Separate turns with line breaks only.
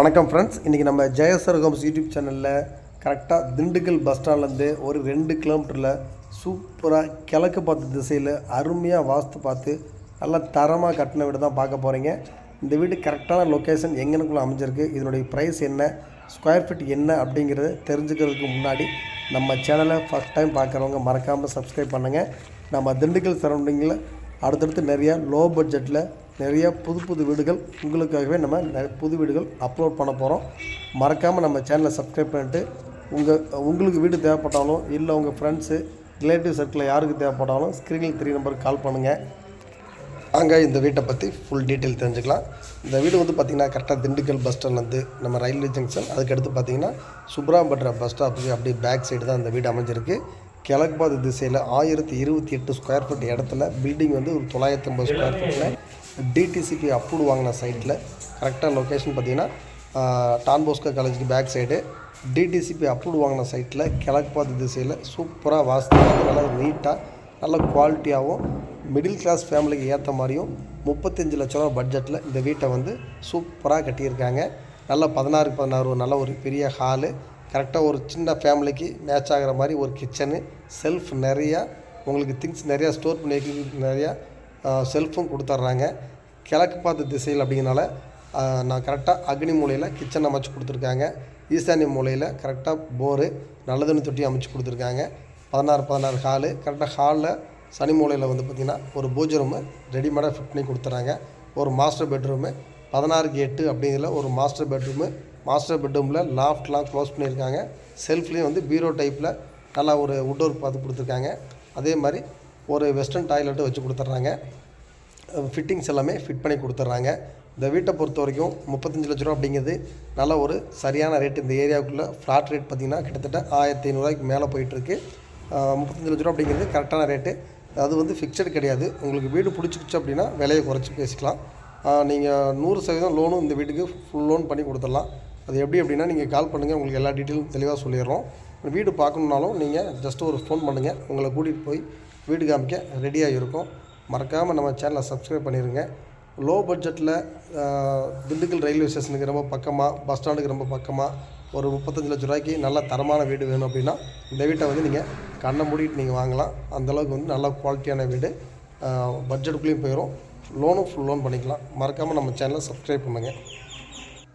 வணக்கம் ஃப்ரெண்ட்ஸ் இன்றைக்கி நம்ம ஜெயசர் ஹோம்ஸ் யூடியூப் சேனலில் கரெக்டாக திண்டுக்கல் பஸ் ஸ்டாண்ட்லேருந்து ஒரு ரெண்டு கிலோமீட்டரில் சூப்பராக கிழக்கு பார்த்த திசையில் அருமையாக வாஸ்து பார்த்து நல்லா தரமாக கட்டின வீடு தான் பார்க்க போகிறீங்க இந்த வீடு கரெக்டான லொக்கேஷன் எங்கனுக்குள்ளே அமைஞ்சிருக்கு இதனுடைய ப்ரைஸ் என்ன ஸ்கொயர் ஃபீட் என்ன அப்படிங்கிறத தெரிஞ்சுக்கிறதுக்கு முன்னாடி நம்ம சேனலை ஃபஸ்ட் டைம் பார்க்குறவங்க மறக்காமல் சப்ஸ்கிரைப் பண்ணுங்கள் நம்ம திண்டுக்கல் சரௌண்டிங்கில் அடுத்தடுத்து நிறையா லோ பட்ஜெட்டில் நிறைய புது புது வீடுகள் உங்களுக்காகவே நம்ம புது வீடுகள் அப்லோட் பண்ண போகிறோம் மறக்காமல் நம்ம சேனலை சப்ஸ்கிரைப் பண்ணிட்டு உங்கள் உங்களுக்கு வீடு தேவைப்பட்டாலும் இல்லை உங்கள் ஃப்ரெண்ட்ஸு ரிலேட்டிவ் சர்க்கிளில் யாருக்கு தேவைப்பட்டாலும் ஸ்க்ரீனில் த்ரீ நம்பருக்கு கால் பண்ணுங்கள் அங்கே இந்த வீட்டை பற்றி ஃபுல் டீட்டெயில் தெரிஞ்சுக்கலாம். இந்த வீடு வந்து பார்த்திங்கன்னா கரெக்டாக திண்டுக்கல் பஸ் ஸ்டாண்ட்லேருந்து நம்ம ரயில்வே ஜங்ஷன் அதுக்கடுத்து பார்த்திங்கன்னா சுப்ராம்பட்ரா பஸ் ஸ்டாப்புக்கு அப்படியே பேக் சைடு தான் இந்த வீடு அமைஞ்சிருக்கு. கிழக்கு பாது திசையில் ஆயிரத்தி இருபத்தி எட்டு ஸ்கொயர் ஃபீட் இடத்துல பில்டிங் வந்து ஒரு தொள்ளாயிரத்தி ஐம்பது ஸ்கொயர் ஃபீட்டில் டிடிசிபி அப்ரூவ் வாங்கின சைட்டில் கரெக்டாக லொக்கேஷன் பார்த்திங்கன்னா டான்போஸ்கோ காலேஜுக்கு பேக் சைடு டிடிசிபி அப்ரூவ் வாங்கின சைட்டில் கிழக்கு பாது திசையில் சூப்பராக வாஸ்து நல்லா நீட்டாக நல்ல குவாலிட்டியாகவும் மிடில் கிளாஸ் ஃபேமிலிக்கு ஏற்ற மாதிரியும் முப்பத்தஞ்சு லட்ச ரூபா பட்ஜெட்டில் இந்த வீட்டை வந்து சூப்பராக கட்டியிருக்காங்க. நல்ல பதினாறு பதினாறு நல்ல ஒரு பெரிய ஹாலு கரெக்டாக ஒரு சின்ன ஃபேமிலிக்கு மேட்ச் ஆகிற மாதிரி ஒரு கிச்சனு செல்ஃப் நிறையா உங்களுக்கு திங்ஸ் நிறையா ஸ்டோர் பண்ணி வைக்கிறதுக்கு நிறையா செல்ஃபும் கொடுத்துட்றாங்க கிழக்கு பார்த்த திசையில் அப்படிங்கிறனால நான் கரெக்டாக அக்னி மூலையில் கிச்சன் அமைச்சு கொடுத்துருக்காங்க. ஈசானிய மூலையில் கரெக்டாக போரு நல்ல தண்ணி தொட்டி அமைச்சு கொடுத்துருக்காங்க. பதினாறு பதினாறு ஹாலு கரெக்டாக ஹாலில் சனி மூலையில் வந்து பார்த்திங்கன்னா ஒரு பூஜை ரூமு ரெடிமேடாக ஃபிட் பண்ணி கொடுத்துறாங்க ஒரு மாஸ்டர் பெட்ரூமு பதினாறுக்கு எட்டு அப்படிங்கிற ஒரு மாஸ்டர் பெட்ரூமு மாஸ்டர் பெட்ரூமில் லாஃப்ட்லாம் க்ளோஸ் பண்ணியிருக்காங்க. செல்ஃப்லேயும் வந்து பீரோ டைப்பில் நல்லா ஒரு உட் ஒர்க் பார்த்து கொடுத்துருக்காங்க. அதே மாதிரி ஒரு வெஸ்டர்ன் டாய்லெட்டு வச்சு கொடுத்துட்றாங்க. ஃபிட்டிங்ஸ் எல்லாமே ஃபிட் பண்ணி கொடுத்துட்றாங்க. இந்த வீட்டை பொறுத்த வரைக்கும் முப்பத்தஞ்சு லட்ச ரூபா அப்படிங்கிறது நல்ல ஒரு சரியான ரேட் இந்த ஏரியாவுக்குள்ளே ஃப்ளாட் ரேட் பார்த்திங்கன்னா கிட்டத்தட்ட ஆயிரத்தி ஐநூறுரூவாய்க்கு மேலே போயிட்டுருக்கு. முப்பத்தஞ்சு லட்ச ரூபா அப்படிங்கிறது கரெக்டான ரேட்டு அது வந்து ஃபிக்ஸடு கிடையாது. உங்களுக்கு வீடு பிடிச்சிக்கிச்சு அப்படின்னா விலையை குறைச்சி பேசிக்கலாம். நீங்கள் நூறு சதவீதம் லோனும் இந்த வீட்டுக்கு ஃபுல் லோன் பண்ணி கொடுத்துடலாம். அது எப்படி அப்படின்னா நீங்கள் கால் பண்ணுங்கள் உங்களுக்கு எல்லா டீட்டெயிலும் தெளிவாக சொல்லிடுறோம். வீடு பார்க்கணுன்னாலும் நீங்கள் ஜஸ்ட் ஒரு ஃபோன் பண்ணுங்கள் உங்களை கூட்டிகிட்டு போய் வீடு காமிக்க ரெடியாக இருக்கும் மறக்காமல் நம்ம சேனலை சப்ஸ்கிரைப் பண்ணிடுங்க லோ பட்ஜெட்டில் திண்டுக்கல் ரயில்வே ஸ்டேஷனுக்கு ரொம்ப பக்கமாக பஸ் ஸ்டாண்டுக்கு ரொம்ப பக்கமாக ஒரு முப்பத்தஞ்சு லட்ச ரூபாய்க்கு நல்ல தரமான வீடு வேணும் அப்படின்னா இந்த வீட்டை வந்து நீங்கள் கண்ணை மூடிட்டு நீங்கள் வாங்கலாம். அந்தளவுக்கு வந்து நல்ல குவாலிட்டியான வீடு. பட்ஜெட்டுக்குள்ளேயும் போயிடும் லோனும் ஃபுல் லோன் பண்ணிக்கலாம். மறக்காமல் நம்ம சேனலை சப்ஸ்கிரைப் பண்ணுங்கள்